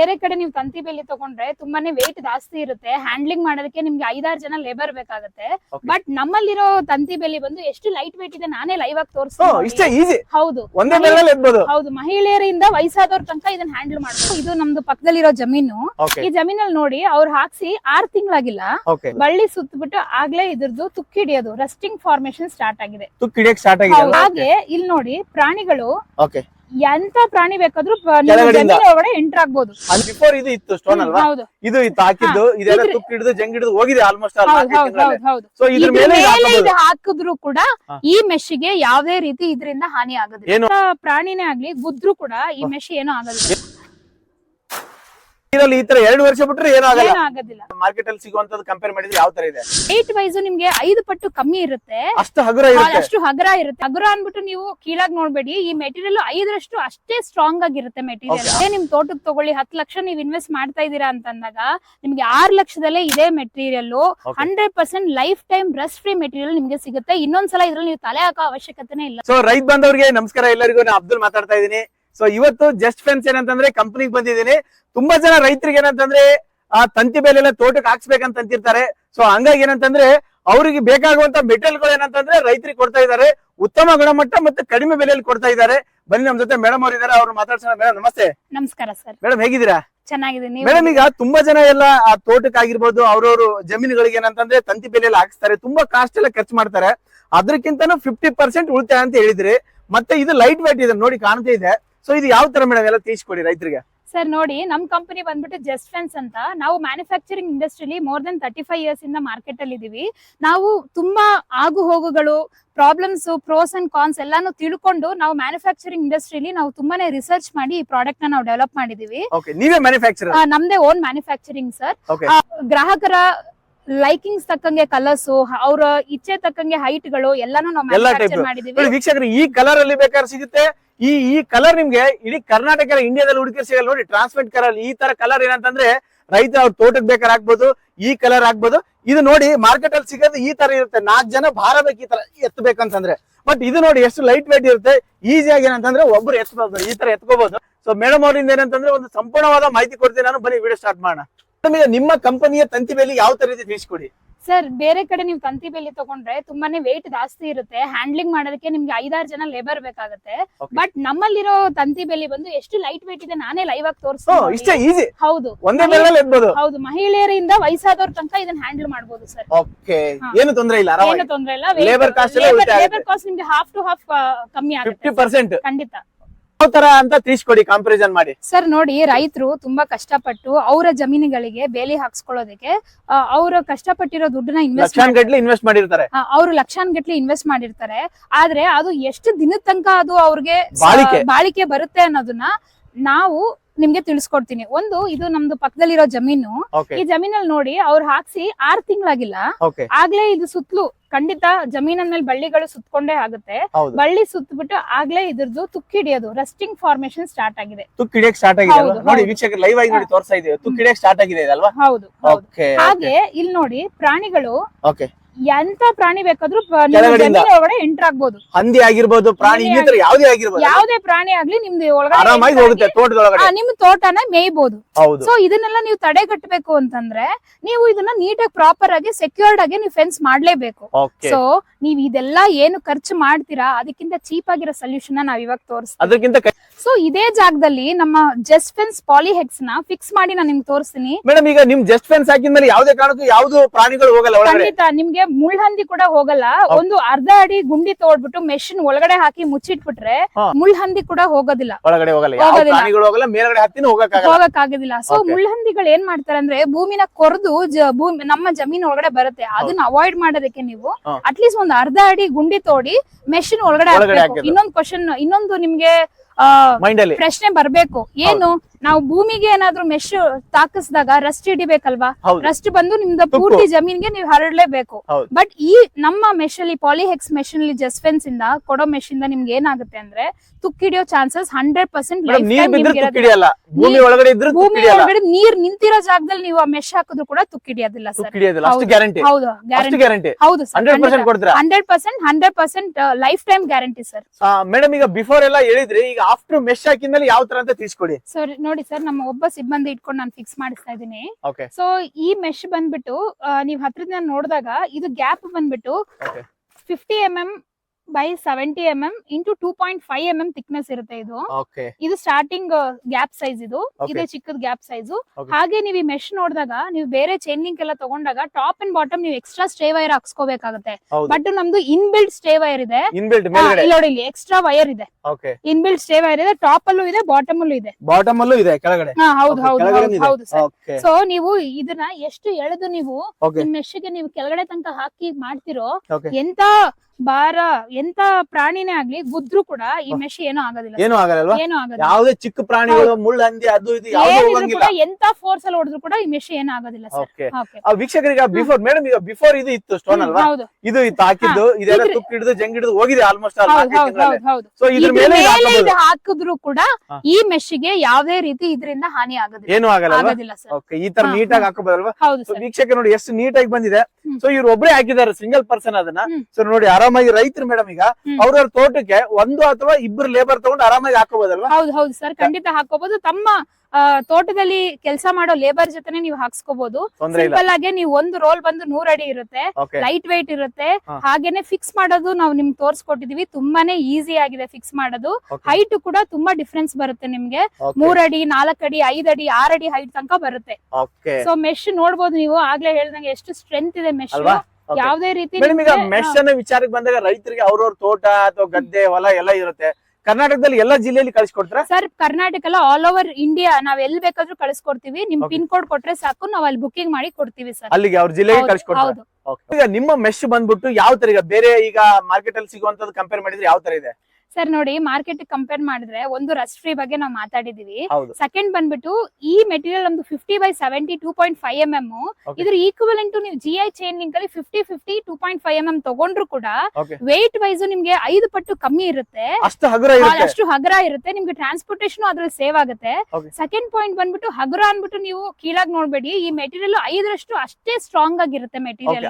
ಬೇರೆ ಕಡೆ ನೀವು ತಂತಿ ಬೇಲಿ ತಗೊಂಡ್ರೆ ತುಂಬಾನೇ ವೇಟ್ ಜಾಸ್ತಿ ಇರುತ್ತೆ. ಹ್ಯಾಂಡ್ಲಿಂಗ್ ಮಾಡೋದಕ್ಕೆ ನಿಮ್ಗೆ ಐದಾರು ಜನ ಲೇಬರ್ ಬೇಕಾಗುತ್ತೆ. ಬಟ್ ನಮ್ಮಲ್ಲಿರೋ ತಂತಿ ಬೇಲಿ ಬಂದು ಎಷ್ಟು ಲೈಟ್ ವೇಟ್ ಇದೆ ನಾನೇ ಲೈವ್ ಆಗಿ ತೋರಿಸ್ತೀನಿ ಹೌದು. ಹೌದು. ಮಹಿಳೆಯರಿಂದ ವಯಸ್ಸಾದವ್ರ ತನಕ ಇದನ್ನ ಹ್ಯಾಂಡಲ್ ಮಾಡ್ತಾರೆ ಇದು ನಮ್ದು ಪಕ್ಕದಲ್ಲಿರೋ ಜಮೀನು. ಈ ಜಮೀನಲ್ಲಿ ನೋಡಿ ಅವ್ರು ಹಾಕ್ಸಿ ಆರ್ ತಿಂಗಳಾಗಿಲ್ಲ. ಬಳ್ಳಿ ಸುತ್ತಬಿಟ್ಟು ಆಗ್ಲೇ ಇದ್ರದ್ದು ತುಕ್ಕಿಡಿಯೋದು ರಸ್ಟಿಂಗ್ ಫಾರ್ಮೇಶನ್ ಸ್ಟಾರ್ಟ್ ಆಗಿದೆ. ಸ್ಟಾರ್ಟ್ ಹಾಗೆ ಇಲ್ಲಿ ನೋಡಿ ಪ್ರಾಣಿಗಳು ಎಂತ ಪ್ರಾಣಿ ಬೇಕಾದ್ರೂ ಒಳಗಡೆ ಎಂಟರ್ ಆಗ್ಬೋದು. ಅಲ್ಲಿ ಬಿಫೋರ್ ಇದು ಇತ್ತು ಸ್ಟೋನ್ ಅಲ್ವಾ? ಹೌದು. ಇದು ಇತ್ತು ಹಾಕಿದ್ದು ಇದೆಲ್ಲ ಹಿಡಿದು ಜಂಗ್ ಹಿಡಿದು ಹೋಗಿದೆ ಆಲ್ಮೋಸ್ಟ್ ಸೊ ಇದ್ರ ಮೇಲೆ ಇದು ಹಾಕಿದ್ರು ಕೂಡ ಈ ಮೆಶಿಗೆ ಯಾವ್ದೇ ರೀತಿ ಇದರಿಂದ ಹಾನಿ ಆಗೋದಿಲ್ಲ. ಪ್ರಾಣಿನೇ ಆಗ್ಲಿ ಗುದ್ರು ಕೂಡ ಈ ಮೆಶಿ ಏನೂ ಆಗೋದಿಲ್ಲ. ಇದರಲ್ಲಿ ಈ ತರ ಎರಡು ವರ್ಷ ಬಿಟ್ರೆ ಏನಾಗಲ್ಲ. ಆಗೋದಿಲ್ಲ ಮಾರ್ಕೆಟ್ ಅಲ್ಲಿ ಸಿಗುವಂತದ್ದು ಕಂಪೇರ್ ಮಾಡಿದ್ರೆ ಯಾವ ತರ ಇದೆ? ಏಟ್ ವೈಸ್ ನಿಮ್ಗೆ ಐದು ಪಟ್ಟು ಕಮ್ಮಿ ಇರುತ್ತೆ. ಅಷ್ಟು ಹಗುರ ಇರುತ್ತೆ. ಅಷ್ಟು ಹಗರ ಇರುತ್ತೆ. ಹಗುರ ಅನ್ಬಿಟ್ಟು ನೀವು ಕೀಳಾಗ್ ನೋಡ್ಬೇಡಿ. ಈ ಮೆಟೀರಿಯಲ್ ಐದರಷ್ಟು ಅಷ್ಟೇ ಸ್ಟ್ರಾಂಗ್ ಆಗಿರುತ್ತೆ ಮೆಟೀರಿಯಲ್ ನಿಮ್ ತೋಟಕ್ಕೆ ತಗೊಳ್ಳಿ. ಹತ್ತು ಲಕ್ಷ ನೀವು ಇನ್ವೆಸ್ಟ್ ಮಾಡ್ತಾ ಇದೀರಾ ಅಂತಂದಾಗ ನಿಮ್ಗೆ ಆರ್ ಲಕ್ಷದಲ್ಲೇ ಇದೆ material hundred percent lifetime rust free material ನಿಮ್ಗೆ ಸಿಗುತ್ತೆ. ಇನ್ನೊಂದ್ಸಲ ಇದ್ರಲ್ಲಿ ನೀವು ತಲೆ ಹಾಕೋ ಅವಶ್ಯಕತೆನೇ ಇಲ್ಲ. ಸೊ ರೈತ ಬಂದವರಿಗೆ ನಮಸ್ಕಾರ. ಎಲ್ಲರಿಗೂ ನಾನು ಅಬ್ದುಲ್ ಮಾತಾಡ್ತಾ ಇದ್ದೀನಿ. ಸೊ ಇವತ್ತು ಜಸ್ಟ್ ಫ್ರೆಂಡ್ಸ್ ಏನಂತಂದ್ರೆ ಕಂಪ್ನಿಗೆ ಬಂದಿದ್ದೀನಿ. ತುಂಬಾ ಜನ ರೈತರಿಗೆ ಏನಂತಂದ್ರೆ ಆ ತಂತಿ ಬೇಲೆಲ್ಲ ತೋಟಕ್ಕೆ ಹಾಕ್ಸ್ಬೇಕಂತ ಅಂತಿರ್ತಾರೆ. ಸೊ ಹಂಗಾಗಿ ಏನಂತಂದ್ರೆ ಅವರಿಗೆ ಬೇಕಾಗುವಂತ ಮೆಟೀರಿಯಲ್ಗಳು ಏನಂತಂದ್ರೆ ರೈತರಿಗೆ ಕೊಡ್ತಾ ಇದ್ದಾರೆ. ಉತ್ತಮ ಗುಣಮಟ್ಟ ಮತ್ತೆ ಕಡಿಮೆ ಬೆಲೆಯಲ್ಲಿ ಕೊಡ್ತಾ ಇದ್ದಾರೆ. ಬನ್ನಿ ನಮ್ ಜೊತೆ ಮೇಡಮ್ ಅವರು ಇದಾರೆ ಅವ್ರು ಮಾತಾಡ್ಸೋಣ. ಮೇಡಮ್ ನಮಸ್ತೆ. ನಮಸ್ಕಾರ ಸರ್. ಮೇಡಮ್ ಹೇಗಿದ್ದೀರಾ? ಚೆನ್ನಾಗಿದ್ದೀನಿ. ಮೇಡಮ್ ಈಗ ತುಂಬಾ ಜನ ಎಲ್ಲ ಆ ತೋಟಕ್ಕೆ ಆಗಿರ್ಬೋದು ಅವ್ರವ್ರ ಜಮೀನುಗಳಿಗೆ ಏನಂತಂದ್ರೆ ತಂತಿ ಬೆಲೆಯಲ್ಲಿ ಹಾಕಿಸ್ತಾರೆ. ಹಾಕ್ಸ್ತಾರೆ ತುಂಬಾ ಕಾಸ್ಟ್ ಎಲ್ಲ ಖರ್ಚು ಮಾಡ್ತಾರೆ. ಅದಕ್ಕಿಂತನೂ ಫಿಫ್ಟಿ ಪರ್ಸೆಂಟ್ ಉಳಿತಾಯ ಅಂತ ಹೇಳಿದ್ರಿ. ಮತ್ತೆ ಇದು ಲೈಟ್ ವೇಟ್ ಇದೆ. ನೋಡಿ ಕಾಣ್ತಾ ಇದೆ. ಸೊ ಇದು ಯಾವ ತರ ಮೇಡಮ್ ಎಲ್ಲ ತಿಳಿಸ್ಕೊಡಿ ರೈತರಿಗೆ? ಸರ್ ನೋಡಿ ನಮ್ ಕಂಪನಿ ಬಂದ್ಬಿಟ್ಟು ಜಸ್ಟ್ ಫೆನ್ಸ್ ಅಂತ. ನಾವು manufacturing industrially more than thirty five years ಇಂದ ಮಾರ್ಕೆಟ್ ಅಲ್ಲಿ ಇದೀವಿ. ನಾವು ತುಂಬಾ ಆಗು ಹೋಗುಗಳು ಪ್ರಾಬ್ಲಮ್ಸ್ ಪ್ರೋಸ್ ಅಂಡ್ ಕಾನ್ಸ್ ಎಲ್ಲಾನು ತಿಳ್ಕೊಂಡು ನಾವು ಮ್ಯಾನುಫ್ಯಾಕ್ಚರಿಂಗ್ ಇಂಡಸ್ಟ್ರಿಲಿ ನಾವು ತುಂಬಾನೇ ರಿಸರ್ಚ್ ಮಾಡಿ ಈ ಪ್ರಾಡಕ್ಟ್ನ ನಾವು ಡೆವಲಪ್ ಮಾಡಿದೀವಿ. ಓಕೆ ನೀವೇ ಮ್ಯಾನುಫ್ಯಾಕ್ಚರ್ ನಮ್ದೇ ಓನ್ ಮ್ಯಾನುಫ್ಯಾಕ್ಚರಿಂಗ್ ಸರ್ ಗ್ರಾಹಕರ ಲೈಕಿಂಗ್ಸ್ ತಕ್ಕಂಗೆ ಕಲರ್ಸ್ ಅವ್ರ ಇಚ್ಛೆ ತಕ್ಕಂಗೆ ಹೈಟ್ಗಳು ಎಲ್ಲಾನು ನಾವು ಎಲ್ಲ. ಮಾಡಿದೀವಿ. ನೋಡಿ ವೀಕ್ಷಕರು ಈ ಕಲರ್ ಅಲ್ಲಿ ಬೇಕಾದ್ರೆ ಸಿಗುತ್ತೆ. ಈ ಈ ಕಲರ್ ನಿಮ್ಗೆ ಇಡೀ ಕರ್ನಾಟಕ ಇಂಡಿಯಾದಲ್ಲಿ ಹುಡುಕಿ ಸಿಗಲ್ಲ. ನೋಡಿ ಟ್ರಾನ್ಸ್ಪೆಂಟ್ ಕಲರ್ ಈ ತರ ಕಲರ್ ಏನಂತಂದ್ರೆ ರೈತ ಅವ್ರ ತೋಟಕ್ಕೆ ಬೇಕಾರ ಹಾಕ್ಬೋದು ಈ ಕಲರ್ ಹಾಕ್ಬೋದು. ಇದು ನೋಡಿ ಮಾರ್ಕೆಟ್ ಅಲ್ಲಿ ಸಿಗೋದು ಈ ತರ ಇರುತ್ತೆ. ನಾಲ್ಕು ಜನ ಭಾರ ಬೇಕು ಈ ತರ ಎತ್ತಬೇಕಂತಂದ್ರೆ. ಬಟ್ ಇದು ನೋಡಿ ಎಷ್ಟು ಲೈಟ್ ವೇಟ್ ಇರುತ್ತೆ ಈಸಿಯಾಗಿ ಏನಂತಂದ್ರೆ ಒಬ್ರು ಎತ್ಬೋದು ಈ ತರ ಎತ್ಕೋಬಹುದು ಸೊ ಮೇಡಮ್ ಅವರಿಂದ ಏನಂತಂದ್ರೆ ಒಂದು ಸಂಪೂರ್ಣವಾದ ಮಾಹಿತಿ ಕೊಡ್ತೀನಿ. ನಾನು ಬನ್ನಿ ವಿಡಿಯೋ ಸ್ಟಾರ್ಟ್ ಮಾಡೋಣ. ಈಗ ನಿಮ್ಮ ಕಂಪನಿಯ ತಂತಿ ಬೆಲೆ ಯಾವ ತರ ಇದೆ ತಿಳಿಸ್ಕೊಡಿ. ಸರ್ ಬೇರೆ ಕಡೆ ನೀವು ತಂತಿ ಬೇಲಿ ತಗೊಂಡ್ರೆ ತುಂಬಾನೇ ವೆಯ್ಟ್ ಜಾಸ್ತಿ ಇರುತ್ತೆ. ಹ್ಯಾಂಡ್ಲಿಂಗ್ ಮಾಡೋದಕ್ಕೆ ನಿಮ್ಗೆ ಐದಾರು ಜನ ಲೇಬರ್ ಬೇಕಾಗುತ್ತೆ. ಬಟ್ ನಮ್ಮಲ್ಲಿರೋ ತಂತಿ ಬೇಲಿ ಬಂದು ಎಷ್ಟು ಲೈಟ್ ವೇಟ್ ಇದೆ ನಾನೇ ಲೈವ್ ಆಗಿ ತೋರಿಸ್ತೀನಿ ಇಷ್ಟೇ ಈಸಿ ಹೌದು. ಒಂದೇ ಹೌದು ಮಹಿಳೆಯರಿಂದ ವಯಸ್ಸಾದವ್ರ ತನಕ ಇದನ್ನ ಹ್ಯಾಂಡಲ್ ಮಾಡಬಹುದು ಸರ್. ಓಕೆ ಏನು ತೊಂದ್ರೆ ಇಲ್ಲ ಏನು ತೊಂದ್ರೆ ಇಲ್ಲ. ಲೇಬರ್ ಕಾಸ್ಟ್ ನಿಮ್ಗೆ ಹಾಫ್ ಟು ಹಾಫ್ ಕಮ್ಮಿ ಆಗುತ್ತೆ ಖಂಡಿತ. ಯಾವ ತರ ಅಂತ ತಿಳಿಸ್ಕೊಡಿ ಕಂಪಾರಿಸನ್ ಮಾಡಿ. ಸರ್ ನೋಡಿ ರೈತರು ತುಂಬಾ ಕಷ್ಟಪಟ್ಟು ಅವರ ಜಮೀನುಗಳಿಗೆ ಬೇಲಿ ಹಾಕ್ಸ್ಕೊಳ್ಳೋದಕ್ಕೆ ಅವರು ಕಷ್ಟಪಟ್ಟಿರೋ ದುಡ್ಡನ್ನ ಇನ್ವೆಸ್ಟ್ ಲಕ್ಷಾನ್ ಗಟ್ಲೆ ಇನ್ವೆಸ್ಟ್ ಮಾಡಿರ್ತಾರೆ. ಅವರು ಲಕ್ಷಾನ್ಗಟ್ಲೆ ಇನ್ವೆಸ್ಟ್ ಮಾಡಿರ್ತಾರೆ. ಆದ್ರೆ ಅದು ಎಷ್ಟು ದಿನದ ತನಕ ಅದು ಅವ್ರಿಗೆ ಬಾಳಿಕೆ. ಬಾಳಿಕೆ ಬರುತ್ತೆ ಅನ್ನೋದನ್ನ ನಾವು ನಿಮ್ಗೆ ತಿಳಿಸ್ಕೊಡ್ತೀನಿ. ಒಂದು ಇದು ನಮ್ದು ಪಕ್ಕದಲ್ಲಿರೋ ಜಮೀನು. ಈ ಜಮೀನಲ್ಲಿ ನೋಡಿ ಅವ್ರು ಹಾಕ್ಸಿ ಆರ್ ತಿಂಗಳಾಗಿಲ್ಲ. ಆಗ್ಲೇ ಇದು ಸುತ್ತಲೂ ಖಂಡಿತ ಜಮೀನನ್ ಮೇಲೆ ಬಳ್ಳಿಗಳು ಸುತ್ತಕೊಂಡೇ ಆಗುತ್ತೆ. ಬಳ್ಳಿ ಸುತ್ತಬಿಟ್ಟು ಆಗ್ಲೇ ಇದ್ರದ್ದು ತುಕ್ಕಿ ಹಿಡಿಯೋದು. ರಸ್ಟಿಂಗ್ ಫಾರ್ಮೇಶನ್ ಸ್ಟಾರ್ಟ್ ಆಗಿದೆ. ತುಕ್ಕಿ ಹಿಡಿಯಕ್ ಸ್ಟಾರ್ಟ್ ಆಗಿದೆ ನೋಡಿ. ವೀಕ್ಷಕರು ಲೈವ್ ಆಗಿ ನೋಡಿ ತೋರಿಸ್ತಾ ಇದೀವಿ. ತುಕ್ಕಿ ಹಿಡಿಯಕ್ ಸ್ಟಾರ್ಟ್ ಆಗಿದೆ ಇದಲ್ವಾ? ಹೌದು ಹಾಗೆ ಇಲ್ಲಿ ನೋಡಿ ಪ್ರಾಣಿಗಳು ಓಕೆ ಎಂತ ಪ್ರಾಣಿ ಬೇಕಾದ್ರೂ. ಒಳಗಡೆ ಎಂಟರ್ ಆಗ್ಬೋದು. ಹಂದಿ ಆಗಿರ್ಬೋದು ಪ್ರಾಣಿ ತರ ಯಾವ್ದೇ ಆಗಿರ್ಬೋದು. ಯಾವುದೇ ಪ್ರಾಣಿ ಆಗ್ಲಿ ನಿಮ್ದು ಒಳಗಡೆ ಆರಾಮಾಗಿ ಹೋಗುತ್ತೆ ತೋಟದೊಳಗಡೆ. ನಿಮ್ ತೋಟನ ಮೇಯ್ಬೋದು. ಸೊ ಇದನ್ನೆಲ್ಲ ನೀವು ತಡೆಗಟ್ಟಬೇಕು ಅಂತಂದ್ರೆ ನೀವು ಇದನ್ನ ನೀಟಾಗಿ ಪ್ರಾಪರ್ ಆಗಿ ಸೆಕ್ಯೂರ್ಡ್ ಆಗಿ ನೀವು ಫೆನ್ಸ್ ಮಾಡ್ಲೇಬೇಕು. ಸೊ ನೀವ್ ಇದೆಲ್ಲ ಏನು ಖರ್ಚು ಮಾಡ್ತೀರಾ ಅದಕ್ಕಿಂತ ಚೀಪ್ ಆಗಿರೋ ಸೊಲ್ಯೂಷನ್ ನಾವ್ ಇವಾಗ ತೋರಿಸ್ತೀವಿ. ಅದಕ್ಕಿಂತ ಸೊ ಇದೇ ಜಾಗದಲ್ಲಿ ನಮ್ಮ ಜಸ್ಟ್ ಫೆನ್ಸ್ ಪಾಲಿಹೆಕ್ಸ್ನ ಫಿಕ್ಸ್ ಮಾಡಿ ನಾನು ನಿಮ್ಗೆ ತೋರಿಸ್ತೀನಿ. ಮೇಡಮ್ ಈಗ ನಿಮ್ ಜಸ್ಟ್ ಫೆನ್ಸ್ ಹಾಕಿದ್ಮೇಲೆ ಯಾವ್ದೇ ಕಾರಣಕ್ಕೂ ಯಾವ್ದು ಪ್ರಾಣಿಗಳು ಹೋಗಲ್ಲ ಒಳಗಡೆ. ಖಂಡಿತ ನಿಮ್ಗೆ ಮುಳ್ಹಂದಿ ಕೂಡ ಹೋಗಲ್ಲ. ಒಂದು ಅರ್ಧ ಅಡಿ ಗುಂಡಿ ತೋಡ್ಬಿಟ್ಟು ಮೆಷಿನ್ ಒಳಗಡೆ ಹಾಕಿ ಮುಚ್ಚಿಟ್ಬಿಟ್ರೆ ಹಾ. ಮುಳ್ಹಂದಿ ಕೂಡ ಹೋಗೋದಿಲ್ಲ. ಒಳಗಡೆ ಹೋಗಲ್ಲ. ಯಾವ ಹೋಗೋದಿಲ್ಲ. ಪ್ರಾಣಿಗಳು ಹೋಗಲ್ಲ ಮೇಲ್ಗಡೆ ಹತ್ತಿನ ಹೋಗಕ್ಕಾಗಲ್ಲ. So Okay. ಮುಳ್ಹಂದಿಗಳು ಏನ್ ಮಾಡ್ತಾರೆ ಅಂದ್ರೆ ಭೂಮಿನ ಕೊರೆದು ಭೂಮಿ ನಮ್ಮ ಜಮೀನ್ ಒಳಗಡೆ ಬರುತ್ತೆ. ಅದನ್ನ ಅವಾಯ್ಡ್ ಮಾಡೋದಕ್ಕೆ ನೀವು ಹಾ. ಅಟ್ಲೀಸ್ಟ್ ಒಂದ್ ಅರ್ಧ ಅಡಿ ಗುಂಡಿ ತೋಡಿ ಮೆಷಿನ್ ಒಳಗಡೆ ಇನ್ನೊಂದು ಹಾಕ್ಬೇಕು ಹಾಕಿದ್ದು. ಇನ್ನೊಂದ್ ಕ್ವಶನ್ ಇನ್ನೊಂದು ನಿಮ್ಗೆ ಪ್ರಶ್ನೆ ಬರ್ಬೇಕು. ಏನು? ನಾವು ಭೂಮಿಗೆ ಏನಾದ್ರೂ ಮೆಶ್ ತಾಕಿಸಿದಾಗ ರಸ್ಟ್ ಹಿಡಿಬೇಕಲ್ವಾ? ರಸ್ಟ್ ಬಂದು ನಿಮ್ದು ಪೂರ್ತಿ ಜಮೀನ್ಗೆ ನೀವು ಹರಡ್ಲೇಬೇಕು. ಬಟ್ ಈ ನಮ್ಮ ಮೆಶ್ ಅಲ್ಲಿ ಪಾಲಿಹೆಕ್ಸ್ ಮೆಷ್ ಅಲ್ಲಿ ಜಸ್ಫೆನ್ಸ್ ಇಂದ ಕೊಡೋ ಮೆಷಿನ್ ಇಂದ ನಿಮ್ಗೆ ಏನಾಗುತ್ತೆ ಅಂದ್ರೆ ತುಕ್ಕಿಡಿಯೋ ಚಾನ್ಸಸ್ ಹಂಡ್ರೆಡ್ ಪರ್ಸೆಂಟ್ ಭೂಮಿ ಒಳಗಡೆ ನೀರ್ ನಿಂತಿರೋ ಜಾಗದಲ್ಲಿ ನೀವು ಆ ಮೆಶ್ ಹಾಕಿದ್ರು ಕೂಡ ತುಕ್ಕಿಡಿಯೋದಿಲ್ಲ ಸರ್. ಗ್ಯಾರಂಟಿ ಹೌದು. Hundred percent hundred percent lifetime guarantee sir. Madam ಈಗ ಬಿಫೋರ್ ಎಲ್ಲ ಹೇಳಿದ್ರಿ ಈಗ ಆಫ್ಟರ್ ಮೆಶ್ ಹಾಕಿದ್ಮೇಲೆ ಯಾವ ತರ ಅಂತ ತಿಳಿಸ್ಕೊಡಿ. ಸರ್ ನೋಡಿ ಸರ್ ನಮ್ಮ ಒಬ್ಬ ಸಿಬ್ಬಂದಿ ಇಟ್ಕೊಂಡು ನಾನು ಫಿಕ್ಸ್ ಮಾಡಿಸ್ತಾ ಇದ್ದೀನಿ. ಓಕೆ ಸೊ ಈ ಮೆಶ್ ಬಂದ್ಬಿಟ್ಟು ಆ, ನೀವ್ ಹತ್ರದಿಂದ ನೋಡಿದಾಗ ಇದು ಗ್ಯಾಪ್ ಬಂದ್ಬಿಟ್ಟು. Fifty m m by seventy m m into two point five m m thickness ಇರುತ್ತೆ ಇದು. ಓಕೆ ಇದು ಸ್ಟಾರ್ಟಿಂಗ್ ಗ್ಯಾಪ್ ಸೈಜ್ ಇದು. ಇದೆ ಚಿಕ್ಕದ ಗ್ಯಾಪ್ ಸೈಜ್. ಹಾಗೆ ನೀವು ಈ ಮೆಶ್ ನೋಡಿದಾಗ ನೀವು ಬೇರೆ ಚೈನ್ ಲಿಂಕ್ ಎಲ್ಲ ತಗೊಂಡಾಗ ಟಾಪ್ ಅಂಡ್ ಬಾಟಮ್ ನೀವು ಎಕ್ಸ್ಟ್ರಾ ಸ್ಟೇ ವೈರ್ ಹಾಕ್ಸ್ಕೋಬೇಕಾಗುತ್ತೆ. ಬಟ್ ನಮ್ದು ಇನ್ ಬಿಲ್ಡ್ ಸ್ಟೇ ವೈರ್ ಇದೆ ಇನ್ಬಿಲ್ಟ್ ಇಲ್ಲಿ ನೋಡಿ ಇಲ್ಲಿ ಎಕ್ಸ್ಟ್ರಾ ವೈರ್ ಇದೆ. Okay in build stay wire ಇದೆ ಟಾಪ್ ಅಲ್ಲೂ ಇದೆ ಬಾಟಮ್ ಅಲ್ಲೂ ಇದೆ. ಬಾಟಮ್ ಅಲ್ಲೂ ಇದೆ ಕೆಳಗಡೆ? ಹಾ ಹೌದು ಹೌದು ಹೌದು ಸೊ ನೀವು ಇದನ್ನ ಎಷ್ಟು ಎಳೆದು ನೀವು ಮೆಶ್ಗೆ ನೀವು ಕೆಳಗಡೆ ತನಕ ಹಾಕಿ ಮಾಡ್ತಿರೋ ಎಂತ ಭಾರ ಎಂತ ಪ್ರಾಣಿನೇ ಆಗ್ಲಿ ಗುದ್ರು ಕೂಡ ಈ ಮೆಶ್ ಏನೂ ಆಗೋದಿಲ್ಲ ಏನು ಆಗಲ್ಲ ಏನು ಆಗೋದಿಲ್ಲ. ಯಾವುದೇ ಚಿಕ್ಕ ಪ್ರಾಣಿಗಳು ಮುಳ್ಳು ಹಂದಿ ಅದು ಇದು ಯಾವ್ದು ಏನಿದ್ರು ಹೋಗಂಗಿಲ್ಲ. ಕೂಡ ಎಂತ ಫೋರ್ಸ್ ಅಲ್ಲಿ ಹೊಡೆದ್ರು ಕೂಡ ಈ ಮೆಶ್ ಏನೂ ಆಗೋದಿಲ್ಲ ಸರ್. ಓಕೆ. ಓಕೆ. ಆ ವೀಕ್ಷಕರಿಗೆ ಬಿಫೋರ್ ಮೇಡಮ್ ಈಗ ಬಿಫೋರ್ ಇದು ಇತ್ತು ಸ್ಟೋನ್ ಅಲ್ವಾ? ಹೌದು. ಇದು ಇತ್ತು ಹಾಕಿದ್ದು ಇದೆಲ್ಲ ತುಕ್ ತುಕ್ಕು ಹಿಡಿದು ಜಂಗ್ ಹಿಡಿದು ಹೋಗಿದೆ ಆಲ್ಮೋಸ್ಟ್ ಹೌದು ಹೌದು ಹೌದು ಹೌದು. ಸೊ ಇದ್ರ ಇದ್ರ ಮೇಲೆ ಇದು ಮೇಲೆ ಹಾಕ್ಬೋದು. ಇದು ಹಾಕಿದ್ರು ಕೂಡ ಹಾ. ಈ ಮೆಷಿಗೆ ಯಾವ್ದೇ ರೀತಿ ಇದರಿಂದ ಹಾನಿ ಆಗೋದಿಲ್ಲ. ಏನು ಆಗಲ್ಲ ಆಗೋದಿಲ್ಲ ಸರ್. ಓಕೆ ಈ ತರ ನೀಟ್ ನೀಟಾಗಿ ಹಾ. ಹಾಕೋಬೋದಲ್ವಾ ಹೌದು ಸೊ ಸರ್. ವೀಕ್ಷಕ ನೋಡಿ ಎಷ್ಟು ನೀಟಾಗಿ ಬಂದಿದೆ. ಹ್ಮ್. ಸೊ ಇವ್ರು ಒಬ್ಬರೇ ಹಾಕಿದ್ದಾರೆ ಸಿಂಗಲ್ ಪರ್ಸನ್ ಅದನ್ನ. ಹ್ಮ್. ಸೊ ನೋಡಿ ಆರಾಮಾಗಿ ರೈತರು ಮೇಡಮ್ ಈಗ. ಅವ್ರವ್ರ ತೋಟಕ್ಕೆ ಒಂದು ಅಥವಾ ಇಬ್ರು ಲೇಬರ್ ತಗೊಂಡು ಆರಾಮಾಗಿ ಹಾಕೋಬೋದಲ್ವಾ ಹೌದು ಹೌದು ಸರ್ ಖಂಡಿತ ಹಾಕೋಬಹುದು ತಮ್ಮ ತೋಟದಲ್ಲಿ ಕೆಲಸ ಮಾಡೋ ಲೇಬರ್ ಜೊತೆನೆ ನೀವು ಹಾಕ್ಸ್ಕೋಬಹುದು ಸಿಂಪಲ್ ಆಗಿ ನೀವು ಒಂದು ರೋಲ್ ಬಂದು ನೂರ್ ಅಡಿ ಇರುತ್ತೆ. ಲೈಟ್ ವೆಯ್ಟ್ ಇರುತ್ತೆ. ಹಾಗೇನೆ ಫಿಕ್ಸ್ ಮಾಡೋದು ನಾವು ನಿಮ್ಗೆ ತೋರ್ಸ್ಕೊಟ್ಟಿದೀವಿ. ತುಂಬಾನೇ ಈಸಿ ಆಗಿದೆ ಫಿಕ್ಸ್ ಮಾಡೋದು. ಹೈಟ್ ಕೂಡ ತುಂಬಾ ಡಿಫ್ರೆನ್ಸ್ ಬರುತ್ತೆ ನಿಮ್ಗೆ. ಮೂರ್ ಅಡಿ ನಾಲ್ಕ್ ಅಡಿ ಐದ್ ಅಡಿ ಆರ್ ಅಡಿ ಹೈಟ್ ತನಕ ಬರುತ್ತೆ. ಸೊ ಮೆಶ್ ನೋಡ್ಬೋದು ನೀವು. ಆಗ್ಲೇ ಹೇಳ್ದಂಗೆ ಎಷ್ಟು ಸ್ಟ್ರೆಂತ್ ಇದೆ ಮೆಶ್. ಯಾವ್ದೇ ರೀತಿ ಮೇಡಮ್ ಈಗ ಮೆಶ್ ಅನ್ನೋ ವಿಚಾರಕ್ಕೆ ಬಂದಾಗ ರೈತರಿಗೆ ಅವ್ರವ್ರ ತೋಟ ಅಥವಾ ಗದ್ದೆ ಹೊಲ ಎಲ್ಲ ಇರುತ್ತೆ. ಕರ್ನಾಟಕದಲ್ಲಿ ಎಲ್ಲಾ ಜಿಲ್ಲೆಯಲ್ಲಿ ಕಳಿಸ್ಕೊಡ್ತಾರ? ಸರ್ ಕರ್ನಾಟಕ ಎಲ್ಲ ಆಲ್ ಓವರ್ ಇಂಡಿಯಾ ನಾವ್ ಎಲ್ ಬೇಕಾದ್ರೂ ಕಳಿಸ್ಕೊಡ್ತೀವಿ. ನಿಮ್ ಪಿನ್ ಕೋಡ್ ಕೊಟ್ರೆ ಸಾಕು ನಾವ್ ಅಲ್ಲಿ ಬುಕಿಂಗ್ ಮಾಡಿ ಕೊಡ್ತೀವಿ ಸರ್. ಅಲ್ಲಿಗೆ ಅವ್ರ ಜಿಲ್ಲೆಗೆ ಕಳಿಸ್ಕೊಡ್ತಾರೆ. ಈಗ ನಿಮ್ಮ ಮೆಶ್ ಬಂದ್ಬಿಟ್ಟು ಯಾವ ತರ ಈಗ ಬೇರೆ ಈಗ ಮಾರ್ಕೆಟ್ ಅಲ್ಲಿ ಸಿಗುವಂತದ್ದು ಕಂಪೇರ್ ಮಾಡಿದ್ರೆ ಯಾವ ತರ ಇದೆ? ಸರ್ ನೋಡಿ ಮಾರ್ಕೆಟ್ ಕಂಪೇರ್ ಮಾಡಿದ್ರೆ ಒಂದು ರಸ್ಟ್ ಫ್ರೀ ಬಗ್ಗೆ ನಾವು ಮಾತಾಡಿದೀವಿ. ಹೌದು. ಸೆಕೆಂಡ್ ಬಂದ್ಬಿಟ್ಟು ಈ ಮೆಟೀರಿಯಲ್ ನಮ್ದು fifty by seventy two point five m m ಇದ್ರ ಈಕ್ವಲೆಂಟ್ ನೀವು ಜಿ ಐ ಚೈನ್ ಲಿಂಕ್ ಅಲ್ಲಿ fifty fifty two point five m m ತಗೊಂಡ್ರು ಕೂಡ ವೇಟ್ ವೈಸ್ ನಿಮ್ಗೆ ಐದು ಪಟ್ಟು ಕಮ್ಮಿ ಇರುತ್ತೆ. ಅಷ್ಟು ಹಗುರ ಇರುತ್ತೆ. ಅಷ್ಟು ಹಗರ ಇರುತ್ತೆ. ನಿಮ್ಗೆ ಟ್ರಾನ್ಸ್ಪೋರ್ಟೇಷನ್ ಅದ್ರಲ್ಲಿ ಸೇವ್ ಆಗುತ್ತೆ. ಸೆಕೆಂಡ್ ಪಾಯಿಂಟ್ ಬಂದ್ಬಿಟ್ಟು ಹಗುರ ಅನ್ಬಿಟ್ಟು ನೀವು ಕೀಳಾಗಿ ನೋಡ್ಬೇಡಿ. ಈ ಮೆಟೀರಿಯಲ್ ಐದರಷ್ಟು ಅಷ್ಟೇ ಸ್ಟ್ರಾಂಗ್ ಆಗಿರುತ್ತೆ ಮೆಟೀರಿಯಲ್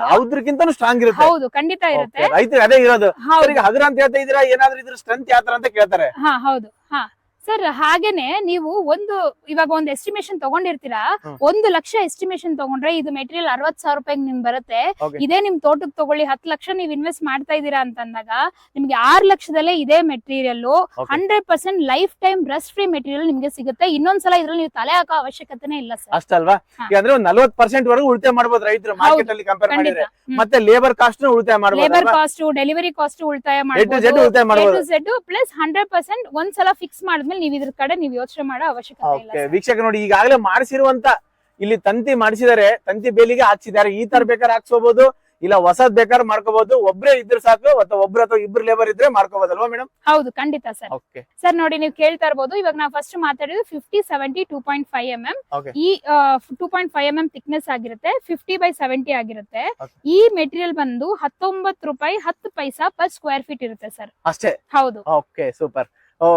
ಹೌದು ಖಂಡಿತ ಇರುತ್ತೆ. ಹಗುರ ಅಂತ ಹೇಳ್ತಾ ಇದೀರಾ ಏನಾದ್ರೂ ಸ್ಟ್ರೆಂತ್ ಯಾವ ಅಂತ ಕೇಳ್ತಾರೆ. ಹಾ ಹೌದು. ಸರ್ ಹಾಗೇನೆ ನೀವು ಒಂದು ಇವಾಗ ಒಂದು ಎಸ್ಟಿಮೇಶನ್ ತಗೊಂಡಿರ್ತೀರಾ. ಒಂದು ಲಕ್ಷ ಎಸ್ಟಿಮೇಶನ್ ತಗೊಂಡ್ರೆ ಇದು ಮೆಟೀರಿಯಲ್ ಅರವತ್ ಸಾವಿರ ರೂಪಾಯಿ ನಿಮ್ ಬರುತ್ತೆ. ಇದೇ ನಿಮ್ ತೋಟಕ್ಕೆ ತಗೊಳ್ಳಿ ಹತ್ತು ಲಕ್ಷ ನೀವು ಇನ್ವೆಸ್ಟ್ ಮಾಡ್ತಾ ಇದೀರಾ ಅಂತಂದಾಗ ನಿಮ್ಗೆ ಆರ್ ಲಕ್ಷದಲ್ಲೇ ಇದೇ material. Hundred percent lifetime rust free material ನಿಮ್ಗೆ ಸಿಗುತ್ತೆ. ಇನ್ನೊಂದ್ಸಲ ಇದ್ರಲ್ಲಿ ನೀವು ತಲೆ ಹಾಕೋ ಅವಶ್ಯಕತೆನೇ ಇಲ್ಲ ಸರ್. ಅಷ್ಟಲ್ವಾ ಅಂದ್ರೆ ಒಂದ್ ನಲ್ವತ್ ಪರ್ಸೆಂಟ್ ವರೆಗೂ ಉಳಿತಾಯ ಮಾಡಬಹುದು ರೈತರು ಮಾರ್ಕೆಟ್ ಅಲ್ಲಿ ಕಂಪೇರ್ ಮಾಡಿದ್ರೆ. ಮತ್ತೆ ಲೇಬರ್ ಕಾಸ್ಟ್ ಉಳಿತಾಯ ಲೇಬರ್ ಮಾಡ್ಬೋದು. ಕಾಸ್ಟ್ ಡೆಲಿವರಿ ಕಾಸ್ಟ್ ಉಳಿತಾಯ ಮಾಡಬಹುದು ಪ್ಲಸ್ ಹಂಡ್ರೆಡ್ ಪರ್ಸೆಂಟ್ ಒಂದ್ಸಲ ಫಿಕ್ಸ್ ಮಾಡಿದ್ಮೇಲೆ ನೀವು ಇದ್ರ ಕಡೆ ನೀವು ಯೋಚನೆ ಮಾಡೋ ಅವಶ್ಯಕತೆ ಇಲ್ಲ ಓಕೆ. ವೀಕ್ಷಕ ನೋಡಿ ಈಗಾಗಲೇ ಮಾಡಿಸಿರುವಂತ ಇಲ್ಲಿ ತಂತಿ ಮಾಡಿಸಿದಾರೆ ತಂತಿ ಬೇಲಿಗೆ ಹಾಕ್ಸಿದ್ದಾರೆ. ಈ ತರ ಬೇಕಾದ್ರೆ ಹಾಕ್ಸೋಬಹುದು ಇಲ್ಲ ಹೊಸದ್ ಬೇಕಾದ್ರೆ ಮಾಡ್ಕೋಬಹುದು ಒಬ್ರೇ ಇದ್ರೆ ಸಾಕು ಅಥವಾ ಒಬ್ರು ಅಥವಾ ಇಬ್ರು ಲೇಬರ್ ಇದ್ರೆ ಮಾಡ್ಕೋಬಹುದಲ್ವಾ ಮೇಡಮ್ ಹೌದು ಖಂಡಿತ ಸರ್. ಓಕೆ ಸರ್ ನೋಡಿ ನೀವು ಕೇಳ್ತಾ ಇರ್ಬೋದು ಇವಾಗ ನಾವು ಫಸ್ಟ್ ಮಾತಾಡಿದ್ದು fifty seventy two point five m m okay ಈ two point five m m thickness ಆಗಿರುತ್ತೆ ಫಿಫ್ಟಿ ಬೈ ಸೆವೆಂಟಿ ಆಗಿರುತ್ತೆ. ಈ ಮೆಟೀರಿಯಲ್ ಬಂದು ಹತ್ತೊಂಬತ್ತು ರೂಪಾಯಿ ಹತ್ತು ಪೈಸಾ ಪರ್ ಸ್ಕ್ವೇರ್ ಫೀಟ್ ಇರುತ್ತೆ ಸರ್. ಅಷ್ಟೇ? ಹೌದು. ಓಕೆ ಸೂಪರ್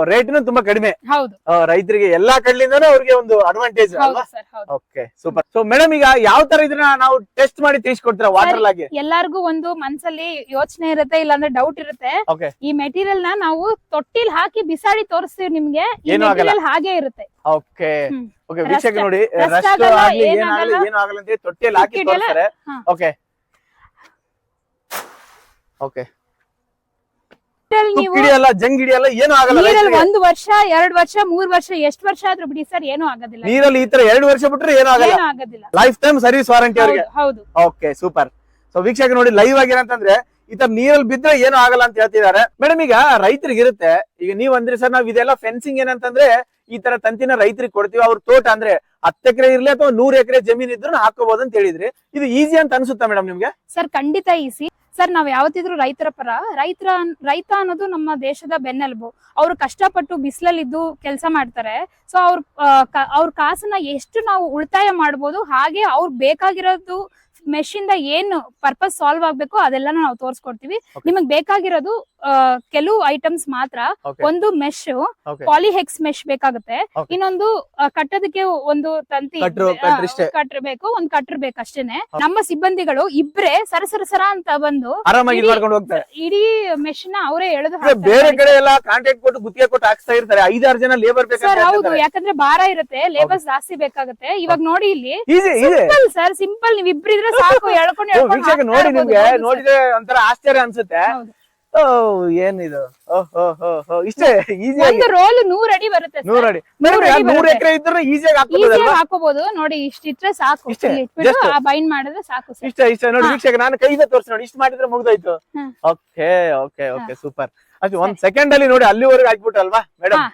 ರೇಟ್ನು ತುಂಬಾ ಕಡಿಮೆ. ಹೌದು. ರೈತರಿಗೆ ಎಲ್ಲಾ ಕಡ್ಲಿಂದಾನು ಅವ್ರಿಗೆ ಒಂದು ಅಡ್ವಾಂಟೇಜ್ ಹೌದು ಅಲ್ವಾ? ಸರ್ ಹೌದು. ಓಕೆ ಸೂಪರ್ ಸೊ ಮೇಡಮ್ ಈಗ ಯಾವ ತರ ಇದನ್ನ ನಾವು ಟೆಸ್ಟ್ ಮಾಡಿ ತಿಳಿಸ್ಕೊಡ್ತೀರಾ ವಾಟರ್ ಲಾಗಿ? ಎಲ್ಲಾರ್ಗು ಒಂದು ಮನ್ಸಲ್ಲಿ ಯೋಚನೆ ಇರುತ್ತೆ ಇಲ್ಲಾಂದ್ರೆ ಡೌಟ್ ಇರುತ್ತೆ. ಓಕೆ ಈ ಮೆಟೀರಿಯಲ್ನ ನಾವು ತೊಟ್ಟಿಲ್ ಹಾಕಿ ಬಿಸಾಡಿ ತೋರಿಸ್ತೀವಿ ನಿಮ್ಗೆ ಈ ಏನೂ ಆಗಲ್ಲ. ಮೆಟೀರಿಯಲ್ ಹಾಗೆ ಇರುತ್ತೆ. ಓಕೆ ಓಕೆ ವೀಕ್ಷಕ ನೋಡಿ ರಸ್ಟ್ ಆಗಲ್ಲ, ಆಗ್ಲಿ ಏನ್ ಏನಾಗಲಿ ಆಗಲ್ಲ. ಏನು ಆಗಲ್ಲ ಅಂತ ಹೇಳಿ ತೊಟ್ಟಿಯಲ್ಲಿ ಹಾಕಿ ತೊಟ್ಟಿಯಲ್ಲಿ ತೋರಿಸ್ತಾರೆ. ಹಾ. ಓಕೆ ಓಕೆ Metal ನೀವು ಹಿಡಿಯಲ್ಲ ಜಂಗ್ ಹಿಡಿಯಲ್ಲ ಏನು ಆಗಲ್ಲ ನೀರಲ್ಲಿ. ಒಂದು ವರ್ಷ ಎರಡ್ ವರ್ಷ ಮೂರ್ ವರ್ಷ ಎಷ್ಟ್ ವರ್ಷ ಆದ್ರೂ ಬಿಡಿ ಸರ್ ಏನೂ ಆಗೋದಿಲ್ಲ. ನೀರಲ್ಲಿ ಈ ತರ ಎರಡು ವರ್ಷ ಬಿಟ್ರೆ ಏನು ಆಗಲ್ಲ. ಏನೂ ಆಗೋದಿಲ್ಲ. ಲೈಫ್ ಟೈಮ್ ಸರ್ವಿಸ್ ವಾರಂಟಿ ಅವ್ರಿಗೆ. ಹೌದು, ಓಕೆ ಸೂಪರ್ ಸೊ ವೀಕ್ಷಕ ನೋಡಿ ಲೈವ್ ಆಗಿ ಏನಂತಂದ್ರೆ ಈ ತರ ನೀರಲ್ಲಿ ಬಿದ್ರೆ ಏನು ಆಗಲ್ಲ ಅಂತ ಹೇಳ್ತಿದ್ದಾರೆ. ಮೇಡಮ್ ಈಗ ರೈತರಿಗೆ ಇರುತ್ತೆ ಈಗ ನೀವ್ ಅಂದ್ರಿ ಸರ್ ನಾವ್ ಇದೆಲ್ಲ ಫೆನ್ಸಿಂಗ್ ಏನಂತಂದ್ರೆ ಈ ತರ ತಂತಿನ ರೈತರಿಗೆ ಕೊಡ್ತೀವಿ. ಅವ್ರ ತೋಟ ಅಂದ್ರೆ ಹತ್ತು ಎಕರೆ ಇರ್ಲಿ ಅಥವಾ ನೂರ್ ಎಕರೆ ಜಮೀನ್ ಇದ್ರು ಹಾಕೋಬಹುದು ಅಂತ ಹೇಳಿದ್ರಿ. ಇದು ಈಸಿ ಅಂತ ಅನ್ಸುತ್ತಾ ಮೇಡಮ್ ನಿಮ್ಗೆ? ಸರ್ ಖಂಡಿತ ಈಸಿ ಸರ್, ನಾವ್ ಯಾವತ್ತಿದ್ರು ರೈತರ ಪರ, ರೈತರ, ರೈತ ಅನ್ನೋದು ನಮ್ಮ ದೇಶದ ಬೆನ್ನೆಲುಬು. ಅವ್ರು ಕಷ್ಟಪಟ್ಟು ಬಿಸಿಲಲ್ಲಿದ್ದು ಕೆಲಸ ಮಾಡ್ತಾರೆ. ಸೊ ಅವ್ರ ಅವ್ರ ಕಾಸನ್ನ ಎಷ್ಟು ನಾವು ಉಳಿತಾಯ ಮಾಡ್ಬೋದು, ಹಾಗೆ ಅವ್ರ ಬೇಕಾಗಿರೋದು ಮೆಶ್ ಇಂದ ಏನು ಪರ್ಪಸ್ ಸಾಲ್ವ್ ಆಗ್ಬೇಕು ಅದೆಲ್ಲ ನಾವು ತೋರಿಸ್ಕೊಡ್ತೀವಿ. ನಿಮಗ್ ಬೇಕಾಗಿರೋದು ಕೆಲವು ಐಟಮ್ಸ್ ಮಾತ್ರ. ಒಂದು ಮೆಶ್ ಪಾಲಿಹೆಕ್ಸ್ ಮೆಶ್ ಬೇಕಾಗುತ್ತೆ. ಇನ್ನೊಂದು ಕಟ್ಟೋದಕ್ಕೆ ಒಂದು ತಂತಿ. ಕಟ್ಟಿರ್ಬೇಕು ಒಂದ್ ಕಟ್ಟಿರ್ಬೇಕು ಅಷ್ಟೇನೆ. ನಮ್ಮ ಸಿಬ್ಬಂದಿಗಳು ಇಬ್ರೇ ಸರ ಸರ ಅಂತ ಬಂದು ಇಡೀ- ಮಾಡ್ಕೊಂಡು ಹೋಗ್ತಾರೆ. ಇಡೀ ಮೆಶ್ನ ಅವರೇ ಎಳೆದು ಬೇರೆ ಕಡೆ ಎಲ್ಲ ಕಾಂಟ್ರಾಕ್ಟ್ ಕೊಟ್ಟು ಗುತ್ತಿಗೆ ಕೊಟ್ಟು ಹಾಕ್ತಾ ಇರ್ತಾರೆ. ಐದಾರು ಜನ ಲೇಬರ್ ಸರ್ ಹೌದು. ಯಾಕಂದ್ರೆ ಭಾರ ಇರುತ್ತೆ ಲೇಬರ್ ಜಾಸ್ತಿ ಬೇಕಾಗುತ್ತೆ. ಇವಾಗ ನೋಡಿ ಇಲ್ಲಿ. ಸಿಂಪಲ್ ಸರ್ ಸಿಂಪಲ್ ನೀವ್ ಇಬ್ರಿದ್ರೆ ಸಾಕು ಎಳ್ಕೊಂಡು ಎಳ್ಕೊಂಡು ವೀಕ್ಷಕ ನೋಡಿ. ನಿಮ್ಗೆ. ನೋಡಿದ್ರೆ ಒಂಥರ ಆಶ್ಚರ್ಯ ಅನ್ಸುತ್ತೆ ಹೌದು. ಓ ಏನಿದು ಇದು ಇಷ್ಟೇ ಈಸಿಯಾಗಿ ಒಂದು ರೋಲ್ ನೂರ್ ಅಡಿ ಬರುತ್ತೆ. ನೂರ್ ಅಡಿ ನೂರ್ ಅಡಿ ನೂರ್ ಬರುತ್ತೆ. ಎಕರೆ ಇದ್ರೆ ಈಸಿಯಾಗಿ ಈಸಿಯಾಗಿ ಹಾಕ್ಬೋದಲ್ವಾ ಹಾಕೋಬಹುದು ನೋಡಿ ಇಷ್ಟಿಟ್ರೆ ಸಾಕು ಇಷ್ಟೇ? ಇಲ್ಲಿ ಇಟ್ಬಿಟ್ಟು Just? ಆ ಬೈಂಡ್ ಮಾಡಿದ್ರೆ ಸಾಕು ಸರ್ ಇಷ್ಟ ಇಷ್ಟ ನೋಡಿ. ವೀಕ್ಷಕ ನಾನು ಕೈಯಿಂದ ತೋರಿಸಿ ನೋಡಿ ಇಷ್ಟು ಮಾಡಿದ್ರೆ ಮುಗ್ದೋಯ್ತು hmm. Okay okay okay super ಅದು ಒಂದ್ ಸೆಕೆಂಡ್ ಅಲ್ಲಿ ನೋಡಿ ಅಲ್ಲಿವರೆಗೆ ಹಾಕ್ಬಿಟ್ರಲ್ವಾ ಮೇಡಮ್ ಹಾ,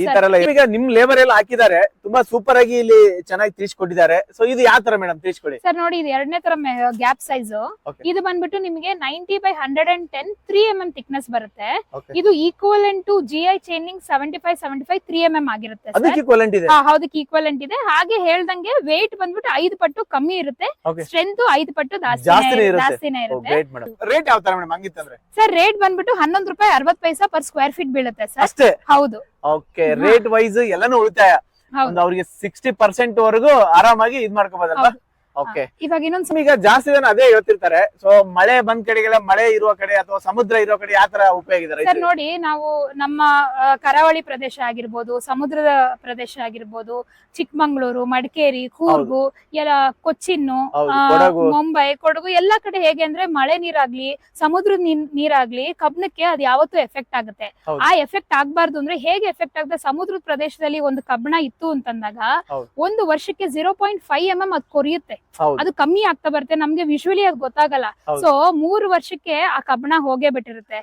ಈ ತರ ಎಲ್ಲ ಈಗ ನಿಮ್ ಲೇಬರ್ ಎಲ್ಲ ಹಾಕಿದ್ದಾರೆ. ತುಂಬಾ ಸೂಪರ್ ಆಗಿ ಇಲ್ಲಿ ಚೆನ್ನಾಗಿ ತಿಳಿಸ್ಕೊಟ್ಟಿದ್ದಾರೆ ಸೊ ಇದು ಯಾವ ತರ ಮೇಡಮ್ ತಿಳಿಸ್ಕೊಡಿ ಸರ್ ನೋಡಿ ಇದು ಎರಡನೇ ತರ ಗ್ಯಾಪ್ ಸೈಜ್ Okay. ಇದು ಬಂದ್ಬಿಟ್ಟು ನಿಮಗೆ ninety by hundred and ten three M M thickness ಬರುತ್ತೆ. Okay. ಇದು equivalent to G I chaining seventy five seventy five three M M ಆಗಿರುತ್ತೆ ಸರ್. ಅದಕ್ಕೆ ಇಕ್ವಲೆಂಟ್ ಇದೆ? ಹಾ ಹೌದಕ್ಕೆ ಈಕ್ವಲೆಂಟ್ ಇದೆ. ಹಾಗೆ ಹೇಳ್ದಂಗೆ ವೇಟ್ ಬಂದ್ಬಿಟ್ಟು ಐದು ಪಟ್ಟು ಕಮ್ಮಿ ಇರುತ್ತೆ. Okay. ಸ್ಟ್ರೆಂತ್ ಐದು ಪಟ್ಟು ಜಾಸ್ತಿನೇ ಜಾಸ್ತಿನೇ ಇರುತ್ತೆ. ಜಾಸ್ತಿನೇ ಇರುತ್ತೆ. ಗ್ರೇಟ್ ಮೇಡಮ್ ರೇಟ್ ಯಾವ ತರ ಮೇಡಮ್ ಹಂಗಿತ್ತಂದ್ರೆ? ಸರ್ ರೇಟ್ ಬಂದ್ಬಿಟ್ಟು ಹನ್ನೊಂದು ರೂಪಾಯಿ ಅರವತ್ ಪೈಸಾ ಪರ್ ಸ್ಕ್ವೇರ್ ಫೀಟ್ ಬೀಳುತ್ತೆ ಸರ್. ಅಷ್ಟೇ? ಹೌದು. ಓಕೆ ರೇಟ್ ವೈಸ್ ಎಲ್ಲಾನು ಉಳಿತಾಯ. ಒಂದು ಅವ್ರಿಗೆ ಸಿಕ್ಸ್ಟಿ ಪರ್ಸೆಂಟ್ ವರೆಗೂ ಆರಾಮಾಗಿ ಇದ್ ಮಾಡ್ಕೋಬೋದಲ್ವಾ? ಓಕೆ ಇವಾಗ ಇನ್ನೊಂದ್ ಈಗ ಜಾಸ್ತಿ ಜನ ಅದೇ ಹೇಳ್ತಿರ್ತಾರೆ. ಸೊ ಮಳೆ ಬಂದ್ ಕಡೆಗೆಲ್ಲ ಮಳೆ ಇರುವ ಕಡೆ ಅಥವಾ ಸಮುದ್ರ ಇರುವ ಕಡೆ ಯಾವ ತರ ಉಪಯೋಗ ಇದೆ ಸರ್ ನೋಡಿ ನಾವು ನಮ್ಮ ಆ, ಕರಾವಳಿ ಪ್ರದೇಶ ಆಗಿರ್ಬೋದು ಸಮುದ್ರದ ಪ್ರದೇಶ ಆಗಿರ್ಬೋದು ಚಿಕ್ಕಮಂಗ್ಳೂರು ಮಡಿಕೇರಿ ಕೂರ್ಗು ಎಲ್ಲ ಕೊಚ್ಚಿನ್ನು ಹೌದು, ಆ, ಕೊಡಗು. ಮುಂಬೈ ಕೊಡಗು ಎಲ್ಲಾ ಕಡೆ ಹೇಗೆ ಅಂದ್ರೆ ಮಳೆ ನೀರಾಗ್ಲಿ ಸಮುದ್ರದ ನೀರ್- ನೀರಾಗ್ಲಿ ಕಬ್ಬನಕ್ಕೆ ಅದು ಯಾವತ್ತೂ ಎಫೆಕ್ಟ್ ಆಗುತ್ತೆ. ಹೌದು. ಆ ಎಫೆಕ್ಟ್ ಆಗ್ಬಾರ್ದು ಅಂದ್ರೆ ಹೇಗೆ ಎಫೆಕ್ಟ್ ಆಗದೆ ಸಮುದ್ರದ ಪ್ರದೇಶದಲ್ಲಿ ಒಂದು ಕಬ್ಬಣ ಇತ್ತು ಅಂತಂದಾಗ ಹೌದು. ಒಂದು ವರ್ಷಕ್ಕೆ zero point five M M ಅದು ಕೊರಿಯುತ್ತೆ. ಅದು ಕಮ್ಮಿ ಆಗ್ತಾ ಬರುತ್ತೆ ನಮ್ಗೆ ವಿಶ್ವಲಿ ಅದು ಗೊತ್ತಾಗಲ್ಲ. ಸೊ ಮೂರು ವರ್ಷಕ್ಕೆ ಆ ಕಬ್ಬಣ ಹೋಗೇ ಬಿಟ್ಟಿರುತ್ತೆ.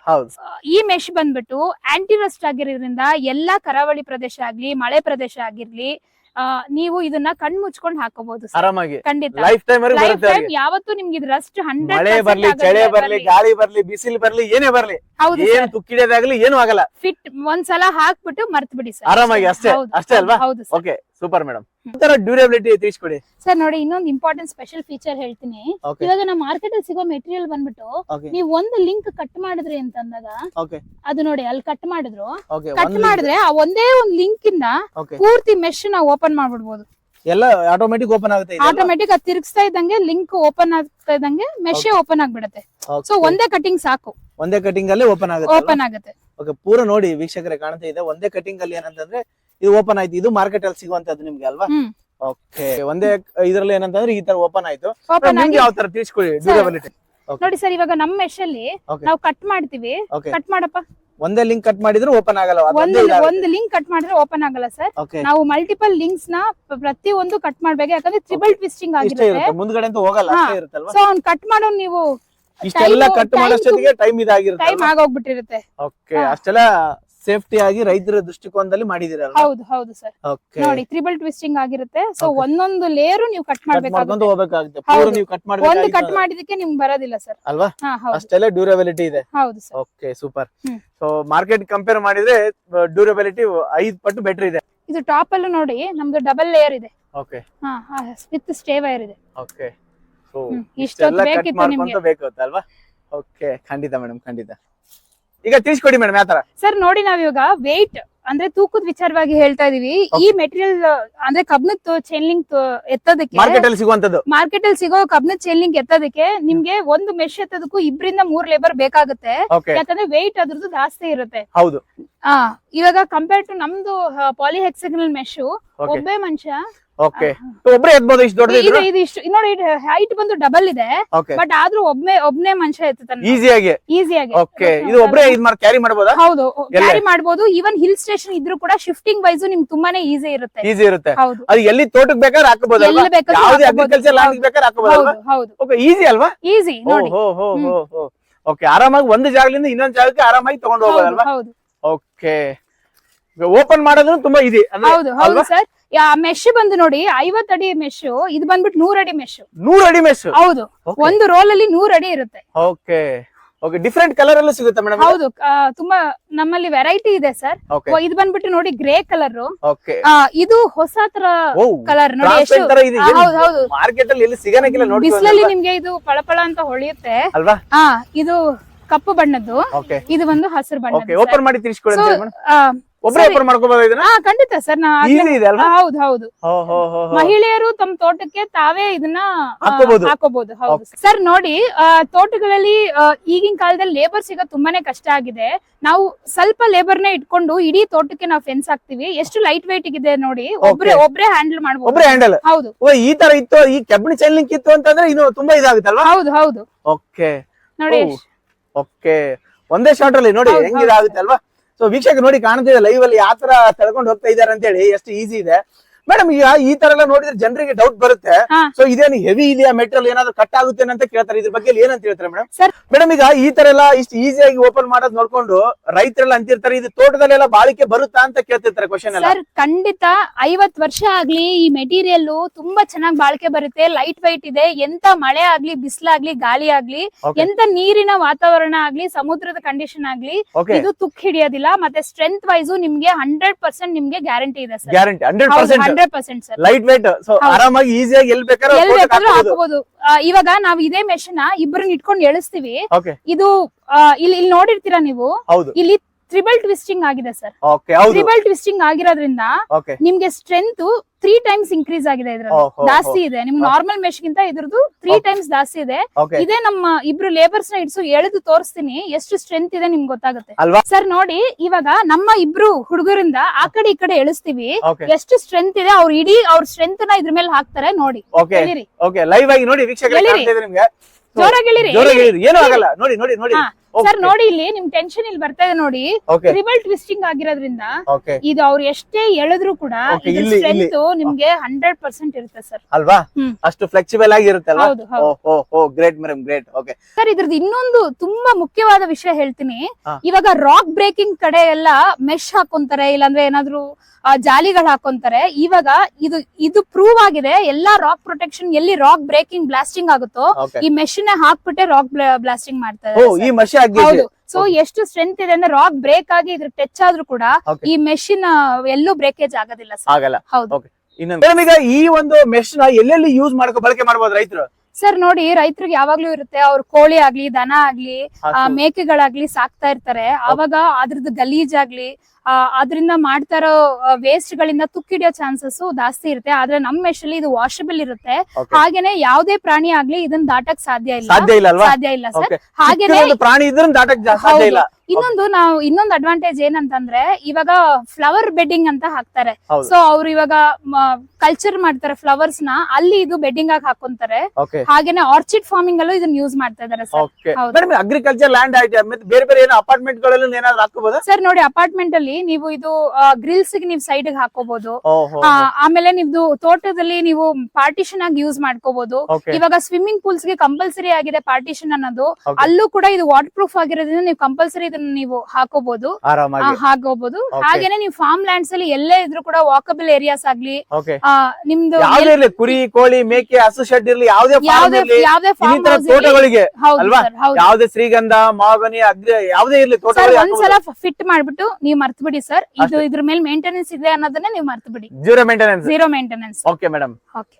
ಈ ಮೆಶ್ ಬಂದ್ಬಿಟ್ಟು ಆಂಟಿ ರಸ್ಟ್ ಆಗಿರೋದ್ರಿಂದ ಎಲ್ಲಾ ಕರಾವಳಿ ಪ್ರದೇಶ ಆಗ್ಲಿ ಮಳೆ ಪ್ರದೇಶ ಆಗಿರ್ಲಿ ನೀವು ಇದನ್ನ ಕಣ್ ಮುಚ್ಕೊಂಡ್ ಹಾಕೋಬಹುದು. ಆರಾಮಾಗಿ. ಖಂಡಿತ. ಲೈಫ್ ಟೈಮ್ ಯಾವತ್ತು ನಿಮ್ಗೆ ಇದು ರಸ್ಟ್ ಹಂಡ್ರೆಡ್ ಮಳೆ ಬರ್ಲಿ ಚಳಿ ಬರ್ಲಿ ಗಾಳಿ ಬರ್ಲಿ ಬಿಸಿಲು ಬರ್ಲಿ ಏನೇ ಬರ್ಲಿ. ಹೌದು ಏನ್ ಆಗಲ್ಲ. ಫಿಟ್ ಒಂದ್ಸಲ ಹಾಕ್ಬಿಟ್ಟು ಮರ್ತ್ ಬಿಡಿ ಸರ್. ಆರಾಮಾಗಿ ಅಷ್ಟೇ, ಅಷ್ಟೇ ಅಲ್ವಾ? ಹೌದು ಓಕೆ ಸೂಪರ್ ಮೇಡಮ್ ಡ್ಯೂರೇಬಿಲಿಟಿ ತಿಳಿಸ್ಕೊಡಿ. ಸರ್ ನೋಡಿ ಇನ್ನೊಂದು ಇಂಪಾರ್ಟೆಂಟ್ ಸ್ಪೆಷಲ್ ಫೀಚರ್ ಹೇಳ್ತೀನಿ. ಇವಾಗ ನಮ್ಮ ಮಾರ್ಕೆಟ್ ಅಲ್ಲಿ ಸಿಗೋ ಮೆಟೀರಿಯಲ್ ಬಂದ್ಬಿಟ್ಟು ನೀವು ಒಂದು ಲಿಂಕ್ ಕಟ್ ಮಾಡಿದ್ರಿ ಅಂತಂದಾಗ ಅದು ನೋಡಿ ಅಲ್ಲಿ ಕಟ್ ಮಾಡಿದ್ರು. ಕಟ್ ಮಾಡಿದ್ರೆ ಆ ಒಂದೇ ಒಂದ್ ಲಿಂಕ್ ಇಂದ ಪೂರ್ತಿ ಮೆಶ್ ನಾವು ಓಪನ್ ಮಾಡ್ಬಿಡ್ಬೋದು. ಎಲ್ಲ ಆಟೋಮೆಟಿಕ್ ಓಪನ್ ಆಗುತ್ತೆ? ಆಟೋಮೆಟಿಕ್ ಅದು ತಿರುಗಿಸ್ತಾ ಇದ್ದಂಗೆ ಲಿಂಕ್ ಓಪನ್ ಆಗ್ತಾ ಇದ್ದಂಗೆ ಮೆಶೆ ಓಪನ್ ಆಗ್ಬಿಡತ್ತೆ. ಸೊ ಒಂದೇ ಕಟಿಂಗ್ ಸಾಕು. ಒಂದೇ ಕಟಿಂಗ್ ಅಲ್ಲಿ ಓಪನ್ ಆಗುತ್ತೆ ಓಪನ್ ಆಗುತ್ತೆ. ಓಕೆ ಪೂರ ನೋಡಿ ವೀಕ್ಷಕರೇ ಕಾಣ್ತಾ ಇದೆ. ಒಂದೇ ಕಟಿಂಗ್ ಅಲ್ಲಿ ಏನಂತಂದ್ರೆ ಇದು ಓಪನ್ ಆಯ್ತು. ಇದು ಮಾರ್ಕೆಟ್ ಅಲ್ಲಿ ಸಿಗುವಂತದ್ದು ನಿಮ್ಗೆ ಅಲ್ವಾ? ಓಕೆ ಒಂದೇ ಇದ್ರಲ್ಲಿ ಏನಂತಂದ್ರೆ ಈ ತರ ಓಪನ್ ಆಯ್ತು. ನಿಮ್ಗೆ ಯಾವ ತರ ತಿಳಿಸ್ಕೊಳ್ಳಿ ಡ್ಯೂರಬಿಲಿಟಿ ನೋಡಿ ಸರ್ ಇವಾಗ ನಮ್ಮ ಮೆಶ್ ಅಲ್ಲಿ ನಾವು ಕಟ್ ಮಾಡ್ತೀವಿ. ಕಟ್ ಮಾಡಪ್ಪ. ಒಂದೇ ಲಿಂಕ್ ಕಟ್ ಮಾಡಿದ್ರೆ ಓಪನ್ ಆಗಲ್ಲ. ಒಂದು ಒಂದು ಲಿಂಕ್ ಕಟ್ ಮಾಡಿದ್ರೆ ಓಪನ್ ಆಗಲ್ಲ ಸರ್ ನಾವು ಮಲ್ಟಿಪಲ್ ಲಿಂಕ್ಸ್ನ ಪ್ರತಿ ಒಂದು ಕಟ್ ಮಾಡ್ಬೇಕು. ಯಾಕಂದ್ರೆ ಟ್ರಿಬಲ್ ಟ್ವಿಸ್ಟಿಂಗ್ ಆಗಿರುತ್ತೆ. ಮುಂದ್ಗಡೆ ಅಂತ ಹೋಗಲ್ಲ. ಸೊ ಅವ್ನ್ ಕಟ್ ಮಾಡೋ ನೀವು ಇಷ್ಟೆಲ್ಲ ಕಟ್ ಮಾಡೋ ಮಾಡೋಷ್ಟೊತ್ತಿಗೆ ಟೈಮ್ ಇದಾಗಿರುತ್ತೆ ಟೈಮ್ ಆಗೋಗ್ಬಿಟ್ಟಿರುತ್ತೆ. ಓಕೆ ಅಷ್ಟೆಲ್ಲ ಸೇಫ್ಟಿ ಆಗಿ ರೈತರ ದೃಷ್ಟಿಕೋನದಲ್ಲಿ ಮಾಡಿದಿರಲ್ಲ ಹೌದು ಹೌದು ಸರ್. ಓಕೆ ನೋಡಿ ತ್ರಿಬಲ್ ಟ್ವಿಸ್ಟಿಂಗ್ ಆಗಿರುತ್ತೆ. ಸೊ ಒಂದೊಂದು ಲೇಯರ್ ನೀವು ಕಟ್ ಮಾಡಬೇಕಾಗುತ್ತೆ. ಹೋಗ್ಬೇಕಾಗುತ್ತೆ. ಪೂರ ನೀವು ಕಟ್ ಒಂದು ಕಟ್ ಮಾಡಿದಕ್ಕೆ ನಿಮ್ಗೆ ಬರೋದಿಲ್ಲ ಸರ್. ಅಲ್ವಾ? ಅಷ್ಟೆಲ್ಲ ಡ್ಯೂರಬಿಲಿಟಿ ಇದೆ. ಹೌದು sir. Okay super. So market compare ಮಾಡಿದ್ರೆ ಡ್ಯೂರಬಿಲಿಟಿ ಐದು ಪಟ್ಟು ಬೆಟರ್ ಇದೆ. ಇದು ಟಾಪ್ ಅಲ್ಲಿ ನೋಡಿ ನಮ್ದು ಡಬಲ್ ಲೇಯರ್ ಇದೆ. ಓಕೆ ಹಾ ವಿತ್ ಸ್ಟೇ ವೈರ್ ಇದೆ. ಓಕೆ ಸೊ ಇಷ್ಟೆಲ್ಲ ಕಟ್ ಮಾಡ್ಕೊಂತ. ಬೇಕು ಅಲ್ವಾ? ಓಕೆ ಖಂಡಿತ ಮೇಡಮ್ ಖಂಡಿತ. ಈಗ ತಿಳಿಸ್ಕೊಡಿ ಮೇಡಮ್ ಯಾವ ತರ ಸರ್ ನೋಡಿ ನಾವ್ ಇವಾಗ ವೇಟ್ ಅಂದ್ರೆ ತೂಕದ ವಿಚಾರವಾಗಿ ಹೇಳ್ತಾ ಇದೀವಿ. ಈ ಮೆಟೀರಿಯಲ್ ಅಂದ್ರೆ ಕಬ್ನದ ಚೈನ್ಲಿಂಗ್ ಎತ್ತದಕ್ಕೆ ಮಾರ್ಕೆಟ್ ಅಲ್ಲಿ ಸಿಗುವಂತದ್ದು ಮಾರ್ಕೆಟ್ ಅಲ್ಲಿ ಸಿಗೋ ಕಬ್ನದ ಚೈನ್ಲಿಂಗ್ ಎತ್ತೋದಕ್ಕೆ ನಿಮ್ಗೆ ಒಂದು ಮೆಶ್ ಎತ್ತೋದಕ್ಕೂ ಇಬ್ರಿಂದ ಮೂರ್ ಲೇಬರ್ ಬೇಕಾಗುತ್ತೆ. ಯಾಕಂದ್ರೆ ವೆಯ್ಟ್ ಅದ್ರದ್ದು ಜಾಸ್ತಿ ಇರುತ್ತೆ. ಹೌದು. ಆ ಇವಾಗ ಕಂಪೇರ್ ಟು ನಮ್ದು ಪಾಲಿಹೆಕ್ಸಿಗನಲ್ ಮೆಶ್ ಒಬ್ಬೇ ಮನುಷ್ಯ ಓಕೆ. ಒಬ್ರೇ ಎದ್ಬೋದು ಇಷ್ಟು ದೊಡ್ಡದು ಇದು ಇಷ್ಟು. ನೋಡಿ ಹೈಟ್ ಬಂದು ಡಬಲ್ ಇದೆ ಬಟ್ ಆದ್ರೂ ಒಬ್ನೇ ಒಬ್ನೇ ಮನುಷ್ಯ ಎತ್ತಾನೆ ಈಸಿಯಾಗಿ ಈಸಿಯಾಗಿ ಓಕೆ ಇದು ಒಬ್ರೇ ಇದ್ ಮಾಡಿ ಕ್ಯಾರಿ ಮಾಡಬಹುದು ಹೌದು. ಕ್ಯಾರಿ ಮಾಡಬಹುದು ಈವನ್ ಹಿಲ್ ಸ್ಟೇಷನ್ ಇದ್ರೂ ಕೂಡ ಶಿಫ್ಟಿಂಗ್ ವೈಸ್ ನಿಮ್ಗೆ ತುಂಬಾನೇ ಈಸಿ ಇರುತ್ತೆ. ಈಸಿ ಇರುತ್ತೆ. ಅದು ಎಲ್ಲಿ ತೋಟಕ್ಕೆ ಬೇಕಾದ್ರೆ ಹಾಕಬಹುದು ಯಾವ್ದೇ. ಅಗ್ರಿಕಲ್ಚರ್ ಲ್ಯಾಂಡ್ ಬೇಕಾದ್ರೆ ಹಾಕಬಹುದಲ್ವಾ ಹೌದು ಓಕೆ ಈಸಿ ಅಲ್ವಾ? ಈಸಿ ನೋಡಿ. ಹೋ ಹೋ. ಹೋ ಹೋ. ಓಕೆ ಆರಾಮಾಗಿ ಒಂದು ಜಾಗದಿಂದ ಇನ್ನೊಂದ್ ಜಾಗಕ್ಕೆ ಆರಾಮಾಗಿ ತಗೊಂಡು ಹೋಗೋದಲ್ವಾ? ಹೌದು ಓಕೆ ಓಪನ್ ಮಾಡೋದು ತುಂಬಾ ಇದೆ ಹೌದು ಹೌದು ಸರ್ ಮೆಶ್ ಬಂದು ನೋಡಿ ಐವತ್ ಅಡಿ ಮೆಶ್ ಇದು ಬಂದ್ಬಿಟ್ಟು ನೂರ ಅಡಿ ಮೆಶ್. ನೂರ್ ಅಡಿ ಮೆಶ್? ಹೌದು. ಒಂದು ರೋಲ್ ಅಲ್ಲಿ ನೂರ್ ಅಡಿ ಇರುತ್ತೆ. ಓಕೆ ಓಕೆ ಡಿಫ್ರೆಂಟ್ ಕಲರ್ ಅಲ್ಲೂ ಸಿಗುತ್ತೆ ಮೇಡಮ್ ಹೌದು. ತುಂಬಾ ನಮ್ಮಲ್ಲಿ ವೆರೈಟಿ ಇದೆ ಸರ್. ಇದು ಬಂದ್ಬಿಟ್ಟು ನೋಡಿ ಗ್ರೇ ಕಲರ್ ಓಕೆ ಇದು ಹೊಸ ತರ ಕಲರ್ ನೋಡಿ ಹೌದು ಹೌದು. ಮಾರ್ಕೆಟ್ ಅಲ್ಲಿ ಎಲ್ಲಿ ಸಿಗನಕ್ಕಿಲ್ಲ ನೋಡಿ ಬಿಸಿಲಲ್ಲಿ ನಿಮ್ಗೆ ಇದು ಪಳಪಳ ಅಂತ ಹೊಳೆಯುತ್ತೆ. ಅಲ್ವಾ? ಹಾ ಇದು ಕಪ್ಪು ಬಣ್ಣದ್ದು. ಇದು ಒಂದು ಹಸಿರು ಬಣ್ಣ ಓಪನ್ ಮಾಡಿ ಆ, ಒಬ್ಬರೇ ಸರಿ. ಓಪನ್ ಮಾಡ್ಕೋಬಹುದು ಇದನ್ನ? ಹಾ ಖಂಡಿತ ಸರ್ ನಾ ಈಸಿ ಇದೆ ಅಲ್ವಾ? ಹೌದು ಹೌದು. ಹೋ ಹೋ ಹೋ ಹೋ. ಮಹಿಳೆಯರು ತಮ್ಮ ತೋಟಕ್ಕೆ ತಾವೇ ಇದನ್ನ ಆ, ಹಾಕ್ಕೋಬೋದು. ಹಾಕೋಬಹುದು ಹೌದು. ಸರ್ ನೋಡಿ ಆ, ತೋಟಗಳಲ್ಲಿ ಆ, ಈಗಿನ ಕಾಲದಲ್ಲಿ ಲೇಬರ್ ಸಿಗ ತುಂಬಾನೇ ಕಷ್ಟ ಆಗಿದೆ. ನಾವು ಸ್ವಲ್ಪ ಲೇಬರ್ ನೇ ಇಟ್ಕೊಂಡು ಇಡೀ ತೋಟಕ್ಕೆ ನಾವು ಫೆನ್ಸ್ ಹಾಕ್ತಿವಿ. ಎಷ್ಟು ಲೈಟ್ ವೈಟ್ ಇದೆ ನೋಡಿ ಒಬ್ರೆ ಒಬ್ರೇ ಹ್ಯಾಂಡಲ್ ಮಾಡಬಹುದು ಒಬ್ರೇ ಹ್ಯಾಂಡಲ್ ಹೌದು. ಓ ಈ ತರ ಇತ್ತು ಈ ಕಬ್ಬಿಣ ಚೈನ್ಲಿಂಗ್ ಇತ್ತು ಅಂತಂದ್ರೆ ಇದು ತುಂಬಾ ಇದಾಗುತ್ತಲ್ವಾ ಹೌದು ಹೌದು. ಓಕೆ. ನೋಡಿ ಓಕೆ. ಒಂದೇ ಶಾರ್ಟ್ ಅಲ್ಲಿ ನೋಡಿ ಹೌದು, ಅಲ್ವಾ? ಸೊ ವೀಕ್ಷಕ ನೋಡಿ ಕಾಣ್ತಿದೆ ಲೈವ್ ಅಲ್ಲಿ ಯಾವ ತರ ತಳ್ಕೊಂಡು ಹೋಗ್ತಾ ಇದಾರೆ ಅಂತ ಹೇಳಿ ಎಷ್ಟು ಈಸಿ ಇದೆ. ಮೇಡಮ್ ಈಗ ಈ ತರ ಎಲ್ಲ ನೋಡಿದ್ರೆ ಜನರಿಗೆ ಡೌಟ್ ಬರುತ್ತೆ. ಸೊ ಇದೇನು ಹೆವಿ ಇದೆಯಾ? ಮೆಟೀರಿಯಲ್ ಏನಾದ್ರು ಕಟ್ ಆಗುತ್ತೆ ಅಂತ ಕೇಳ್ತಾರೆ. ಇದ್ರ ಬಗ್ಗೆ ಏನಂತ ಹೇಳ್ತಾರೆ ಮೇಡಮ್? ಮೇಡಮ್ ಈಗ ಈ ತರ ಎಲ್ಲ ಇಷ್ಟು ಈಸಿಯಾಗಿ ಓಪನ್ ಮಾಡೋದ್ ನೋಡ್ಕೊಂಡು ರೈತರೆಲ್ಲ ಅಂತಿರ್ತಾರೆ ಇದು ತೋಟದಲ್ಲೆಲ್ಲ ಬಾಳಿಕೆ ಬರುತ್ತಾ ಅಂತ ಕೇಳ್ತಿರ್ತಾರೆ ಕ್ವಶನ್ ಎಲ್ಲ. ಖಂಡಿತ ಐವತ್ ವರ್ಷ ಆಗ್ಲಿ ಈ ಮೆಟೀರಿಯಲ್ ತುಂಬಾ ಚೆನ್ನಾಗಿ ಬಾಳಿಕೆ ಬರುತ್ತೆ ಲೈಟ್ ವೈಟ್ ಇದೆ ಎಂತ ಮಳೆ ಆಗ್ಲಿ ಬಿಸಿಲಾಗ್ಲಿ ಗಾಳಿ ಆಗ್ಲಿ ಎಂತ ನೀರಿನ ವಾತಾವರಣ ಆಗ್ಲಿ ಸಮುದ್ರದ ಕಂಡೀಷನ್ ಆಗ್ಲಿ ಇದು ತುಕ್ ಹಿಡಿಯೋದಿಲ್ಲ ಮತ್ತೆ ಸ್ಟ್ರೆಂತ್ ವೈಸ್ ನಿಮ್ಗೆ ಹಂಡ್ರೆಡ್ ಪರ್ಸೆಂಟ್ ನಿಮ್ಗೆ ಗ್ಯಾರಂಟಿ ಇದೆ sir. Guarantee hundred percent hundred percent sir. Light weight so. ಆರಾಮಾಗಿ ಈಸಿಯಾಗಿ ಎಲ್ಲಿ ಬೇಕಾದ್ರೂ. ಹಾಕೋಬಹುದು ಇವಾಗ ನಾವ್ ಇದೇ ಮೆಷಿನ್ ಇಬ್ಬರನ್ನ ಇಟ್ಕೊಂಡು ಎಳಿಸ್ತೀವಿ. ಇದು ಇಲ್ಲಿ ಇಲ್ಲಿ ನೋಡಿರ್ತೀರಾ ನೀವು? ಇಲ್ಲಿ ತ್ರಿಬಲ್ ಟ್ವಿಸ್ಟಿಂಗ್ ಆಗಿದೆ ಸರ್. ತ್ರಿಬಲ್ ಟ್ವಿಸ್ಟಿಂಗ್ ಆಗಿರೋದ್ರಿಂದ ನಿಮ್ಗೆ ಸ್ಟ್ರೆಂತ್ ತ್ರೀ ಟೈಮ್ಸ್ ಇನ್ಕ್ರೀಸ್ ಆಗಿದೆ ಇದ್ರಲ್ಲಿ. ಜಾಸ್ತಿ ಇದೆ. ನಿಮ್. ನಾರ್ಮಲ್ ಮೆಶ್ ಗಿಂತ ಇದ್ರದ್ದು ತ್ರೀ ಟೈಮ್ಸ್ ಜಾಸ್ತಿ ಇದೆ. ಇದೇ ನಮ್ಮ ಇಬ್ರು ಲೇಬರ್ಸ್ನ ಇಡ್ಸು ಎಳೆದು ತೋರಿಸ್ತೀನಿ. ಎಷ್ಟು ಸ್ಟ್ರೆಂತ್ ಇದೆ ನಿಮ್ಗೆ ಗೊತ್ತಾಗುತ್ತೆ. ಸರ್ ನೋಡಿ ಇವಾಗ ನಮ್ಮ ಇಬ್ರು ಹುಡುಗರಿಂದ ಆ ಕಡೆ ಈ ಕಡೆ ಎಳಿಸ್ತೀವಿ. ಎಷ್ಟು ಸ್ಟ್ರೆಂತ್ ಇದೆ ಅವ್ರು ಇಡೀ ಅವ್ರ ಸ್ಟ್ರೆಂತ್ನ ಇದ್ರ ಮೇಲೆ ಹಾಕ್ತಾರೆ ನೋಡಿ. ಲೈವ್ ಆಗಿ ನೋಡಿ ಜೋರಾಗಿ ಏನು ಜೋರಾಗಿ ಹೇಳಿರಿ ಏನೂ ಆಗಲ್ಲ. ನೋಡಿ ನೋಡಿ ನೋಡಿ. ಸರ್ ನೋಡಿ ಇಲ್ಲಿ ನಿಮ್ ಟೆನ್ಷನ್ ಇಲ್ಲಿ ಬರ್ತಾ ಇದೆ ನೋಡಿ. ತ್ರಿಬಲ್ ಟ್ವಿಸ್ಟಿಂಗ್ ಆಗಿರೋದ್ರಿಂದ ಇದು ಅವ್ರು ಎಷ್ಟೇ ಎಳೆದ್ರು ಕೂಡ. ಸ್ಟ್ರೆಂತ್ ನಿಮ್ಗೆ ಹಂಡ್ರೆಡ್ ಪರ್ಸೆಂಟ್ ಇರುತ್ತೆ ಸರ್ ಅಲ್ವಾ? ಅಷ್ಟು ಫ್ಲೆಕ್ಸಿಬಲ್ ಆಗಿರುತ್ತೆ great madam great okay sir ಇದ್ರದ್ ಇನ್ನೊಂದು ತುಂಬಾ ಮುಖ್ಯವಾದ ವಿಷಯ ಹೇಳ್ತೀನಿ. ಇವಾಗ ರಾಕ್ ಬ್ರೇಕಿಂಗ್ ಕಡೆ ಎಲ್ಲ ಮೆಶ್ ಹಾಕೊಂತಾರೆ ಇಲ್ಲಾಂದ್ರೆ ಏನಾದ್ರು ಜಾಲಿಗಳು ಹಾಕೊಂತಾರೆ. ಇವಾಗ ಇದು ಇದು ಪ್ರೂವ್ ಆಗಿದೆ ಎಲ್ಲಾ ರಾಕ್ ಪ್ರೊಟೆಕ್ಷನ್ ಎಲ್ಲಿ ರಾಕ್ ಬ್ರೇಕಿಂಗ್ ಬ್ಲಾಸ್ಟಿಂಗ್ ಆಗುತ್ತೋ ಈ ಮೆಷಿನ್ ಹಾಕ್ಬಿಟ್ಟೆ ರಾಕ್ ಬ್ಲಾಸ್ಟಿಂಗ್ ಮಾಡ್ತಾ ಹೌದು. ಸೊ ಎಷ್ಟು ಸ್ಟ್ರೆಂತ್ ಇದೆ ಅಂದ್ರೆ ರಾಕ್ ಬ್ರೇಕ್ ಆಗಿ ಇದ್ರ ಟಚ್ ಆದ್ರೂ ಕೂಡ Okay. ಈ ಮೆಷಿನ್ ಎಲ್ಲೂ ಬ್ರೇಕೇಜ್ ಆಗೋದಿಲ್ಲ ಸರ್ ಆಗಲ್ಲ. ಹೌದು. Okay. ಇನ್ನೊಂದು ಮೇಡಮ್ ಈಗ ಈ ಒಂದು ಮೆಷಿನ್ನ ಎಲ್ಲೆಲ್ಲಿ ಯೂಸ್ ಮಾಡ್ಕೊ ಬಳಕೆ ಮಾಡ್ಬೋದು ರೈತರು? ಸರ್ ನೋಡಿ ರೈತರಿಗೆ ಯಾವಾಗ್ಲೂ ಇರುತ್ತೆ ಅವ್ರ ಕೋಳಿ ಆಗ್ಲಿ ದನ ಆಗ್ಲಿ ಆ, ಮೇಕೆಗಳಾಗ್ಲಿ ಸಾಕ್ತಾ ಇರ್ತಾರೆ. ಅವಾಗ ಅದ್ರದ್ದು ಗಲೀಜ್ ಆಗ್ಲಿ ಆ, ಅದ್ರಿಂದ ಮಾಡ್ತಾ ಇರೋ ವೇಸ್ಟ್ ಗಳಿಂದ ತುಕ್ಕಿಡಿಯೋ ಚಾನ್ಸಸ್ ಜಾಸ್ತಿ ಇರುತ್ತೆ. ಆದ್ರೆ ನಮ್ಮ ಮೆಷಲ್ಲಿ ಇದು ವಾಷಬಲ್ ಇರುತ್ತೆ. ಹಾಗೇನೆ ಯಾವ್ದೇ ಪ್ರಾಣಿ ಆಗ್ಲಿ ಇದನ್ನ ದಾಟಕ್ ಸಾಧ್ಯ ಇಲ್ಲ. ಸಾಧ್ಯ ಇಲ್ಲ ಸರ್ ಹಾಗೇನೆ ಪ್ರಾಣಿ ಇದ್ರೂ ದಾಟಕ್ ಸಾಧ್ಯ ಇಲ್ಲ. ಇನ್ನೊಂದು ನಾವು ಇನ್ನೊಂದು ಅಡ್ವಾಂಟೇಜ್ ಏನಂತಂದ್ರೆ ಇವಾಗ ಫ್ಲವರ್ ಬೆಡ್ಡಿಂಗ್ ಅಂತ ಹಾಕ್ತಾರೆ. ಸೊ ಅವ್ರು ಇವಾಗ ಕಲ್ಚರ್ ಮಾಡ್ತಾರೆ ಫ್ಲವರ್ಸ್ನ ಅಲ್ಲಿ ಇದು ಬೆಡ್ಡಿಂಗ್ ಆಗಿ ಹಾಕೊಂತಾರೆ. ಹಾಗೇನೆ ಆರ್ಚಿಡ್ ಫಾರ್ಮಿಂಗ್ ಅಲ್ಲೂ ಇದನ್ನ ಯೂಸ್ ಮಾಡ್ತಾ ಇದಾರೆ ಸರ್. ಅಗ್ರಿಕಲ್ಚರ್ ಲ್ಯಾಂಡ್ ಬೇರೆ ಬೇರೆ ಏನೋ ಅಪಾರ್ಟ್ಮೆಂಟ್ಗಳಲ್ಲಿ ಹಾಕೋಬಹುದಾ ಸರ್ ನೋಡಿ ಅಪಾರ್ಟ್ಮೆಂಟ್ ಅಲ್ಲಿ ನೀವು ಇದು ಗ್ರಿಲ್ಸ್ ನೀವು ಸೈಡ್ ಹಾಕೋಬಹುದು ಆ, ಆಮೇಲೆ ನಿಮ್ದು ತೋಟದಲ್ಲಿ ನೀವು ಪಾರ್ಟಿಷನ್ ಆಗಿ ಯೂಸ್ ಮಾಡ್ಕೋಬಹುದು ಇವಾಗ ಸ್ವಿಮ್ಮಿಂಗ್ ಪೂಲ್ಸ್ಗೆ ಕಂಪಲ್ಸರಿ ಆಗಿದೆ ಪಾರ್ಟಿಷನ್ ಅನ್ನೋದು. ಅಲ್ಲೂ ಕೂಡ ಇದು ವಾಟರ್ ಪ್ರೂಫ್ ಆಗಿರೋದ್ರಿಂದ ನೀವು ಕಂಪಲ್ಸರಿ ಇದನ್ನ ನೀವು ಹಾಕೋಬಹುದು ಹಾಕೋಬಹುದು. ಹಾಗೇನೆ ನೀವು ಫಾರ್ಮ್ ಲ್ಯಾಂಡ್ಸ್ ಅಲ್ಲಿ ಎಲ್ಲೇ ಇದ್ರು ಕೂಡ ವಾಕಬಲ್ ಏರಿಯಾಸ್ ಆಗ್ಲಿ ನಿಮ್ದು ಇರ್ಲಿ ಕುರಿ ಕೋಳಿ ಮೇಕೆ ಹಸು ಶೆಡ್ ಇರ್ಲಿ ಯಾವ್ದೇ ಯಾವ್ದೇ ತೋಟಗಳಿಗೆ ಹೌದು ಅಲ್ವಾ? ಯಾವ್ದೇ ಶ್ರೀಗಂಧ ಮಾಗನಿ ಅಗ್ರಿ ಯಾವ್ದೇ ಇರ್ಲಿ ಒಂದ್ಸಲ ಫಿಟ್ ಮಾಡ್ಬಿಟ್ಟು ನೀವು ಮರ್ತ್ ಬಿಡಿ ಸರ್ ಇದು ಇದ್ರ ಮೇಲೆ ಮೇಂಟೆನೆನ್ಸ್ ಇದೆ ಅನ್ನೋದನ್ನ ನೀವು ಮರ್ತ್ ಬಿಡಿ zero maintenance zero maintenance okay madam okay